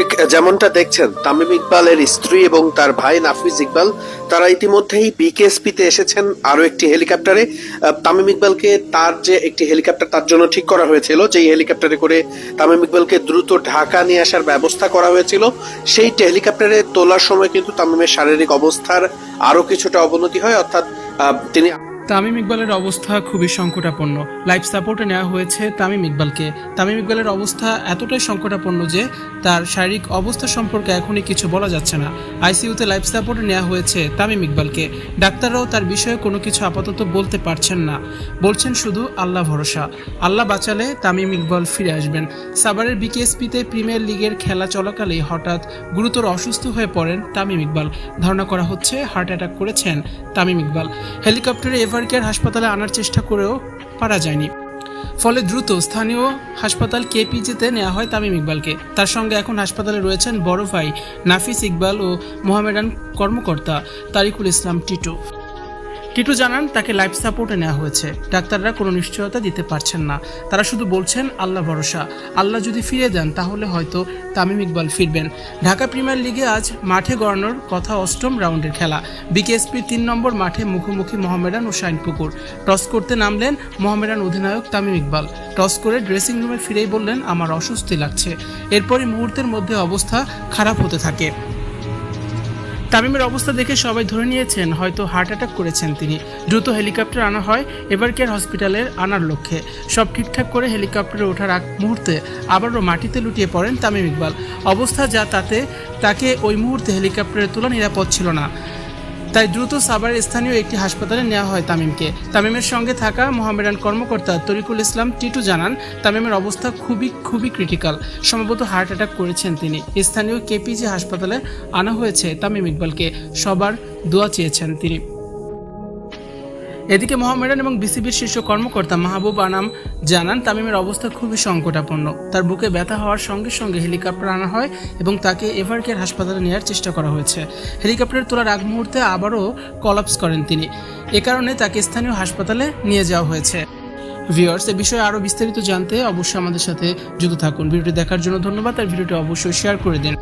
ঠিক যেমনটা দেখছেন, তামিম ইকবালের স্ত্রী এবং তার ভাই নাফিজ ইকবাল, তারা ইতিমধ্যেই বিকেএসপিতে এসেছেন আরও একটি হেলিকপ্টারে। তামিম ইকবালকে তার যে একটি হেলিকপ্টার, তার জন্য ঠিক করা হয়েছিল, যেই হেলিকপ্টারে করে তামিম ইকবালকে দ্রুত ঢাকা নিয়ে আসার ব্যবস্থা করা হয়েছিল সেই হেলিকপ্টারে তোলার সময় কিন্তু তামিমের শারীরিক অবস্থার আরও কিছুটা অবনতি হয়, অর্থাৎ তিনি তামিম ইকবালের অবস্থা খুবই সংকটাপন্ন। লাইফ সাপোর্টে নেওয়া হয়েছে তামিম ইকবালকে। তামিম ইকবালের অবস্থা এতটাই সংকটাপন্ন যে তার শারীরিক অবস্থা সম্পর্কে এখনই কিছু বলা যাচ্ছে না। আইসিইউতে লাইফ সাপোর্টে নেওয়া হয়েছে তামিম ইকবালকে। ডাক্তাররাও তার বিষয়ে কোনো কিছু আপাতত বলতে পারছেন না। বলছেন শুধু আল্লাহ ভরসা। আল্লাহ বাঁচালে তামিম ইকবাল ফিরে আসবেন। সাভারের বিকেএসপিতে প্রিমিয়ার লিগের খেলা চলাকালেই হঠাৎ গুরুতর অসুস্থ হয়ে পড়েন তামিম ইকবাল। ধারণা করা হচ্ছে হার্ট অ্যাটাক করেছেন তামিম ইকবাল। হেলিকপ্টারে এভার কেয়ার হাসপাতালে আনার চেষ্টা করেও পারা যায়নি। ফলে দ্রুত স্থানীয় হাসপাতাল কেপিজিতে নেওয়া হয় তামিম ইকবালকে। তার সঙ্গে এখন হাসপাতালে রয়েছেন বড় ভাই নাফিস ইকবাল ও মোহামেডান কর্মকর্তা তারিকুল ইসলাম টিটু। টিটু জানান, তাকে লাইফ সাপোর্টে নেওয়া হয়েছে। ডাক্তাররা কোনো নিশ্চয়তা দিতে পারছেন না। তারা শুধু বলছেন, আল্লাহ ভরসা। আল্লাহ যদি ফিরে দেন, তাহলে হয়তো তামিম ইকবাল ফিরবেন। ঢাকা প্রিমিয়ার লিগে আজ মাঠে গড়ানোর কথা অষ্টম রাউন্ডের খেলা। বিকেএসপি তিন নম্বর মাঠে মুখোমুখি মোহামেডান ও শাইনপুকুর। টস করতে নামলেন মোহামেডান অধিনায়ক তামিম ইকবাল। টস করে ড্রেসিং রুমে ফিরেই বললেন, আমার অস্বস্তি লাগছে। এরপরই মুহূর্তের মধ্যে অবস্থা খারাপ হতে থাকে। তামিমের অবস্থা দেখে সবাই ধরে নিয়েছেন, হয়তো হার্ট অ্যাটাক করেছেন তিনি। দ্রুত হেলিকপ্টার আনা হয়, এবার কেয়ার হসপিটালের আনার লক্ষ্যে। সব ঠিকঠাক করে হেলিকপ্টারে ওঠার আগ মুহূর্তে আবারও মাটিতে লুটিয়ে পড়েন তামিম ইকবাল। অবস্থা যা তাতে, তাকে ওই মুহূর্তে হেলিকপ্টারে তোলা নিরাপদ ছিল না। তাই দ্রুত সাভারের স্থানীয় একটি হাসপাতালে নেওয়া হয় তামিমকে। তামিমের সঙ্গে থাকা মোহামেডান কর্মকর্তা তরিকুল ইসলাম টিটু জানান, তামিমের অবস্থা খুবই খুবই ক্রিটিক্যাল সম্ভবত হার্ট অ্যাটাক করেছেন তিনি। স্থানীয় কেপিজি হাসপাতালে আনা হয়েছে তামিম ইকবালকে। সবার দোয়া চেয়েছেন তিনি। এদিকে মোহামেডান এবং বিসিবির শীর্ষ কর্মকর্তা মাহবুব আনাম জানান, তামিমের অবস্থা খুবই সংকটাপন্ন। তার বুকে ব্যথা হওয়ার সঙ্গে সঙ্গে হেলিকপ্টার আনা হয় এবং তাকে এভারকেয়ার হাসপাতালে নেওয়ার চেষ্টা করা হয়েছে। হেলিকপ্টার তোলার আগ মুহূর্তে আবারও কলাপস করেন তিনি। এ কারণে তাকে স্থানীয় হাসপাতালে নিয়ে যাওয়া হয়েছে। ভিউয়ার্স, এ বিষয়ে আরও বিস্তারিত জানতে অবশ্যই আমাদের সাথে যুক্ত থাকুন। ভিডিওটি দেখার জন্য ধন্যবাদ। আর ভিডিওটি অবশ্যই শেয়ার করে দিন।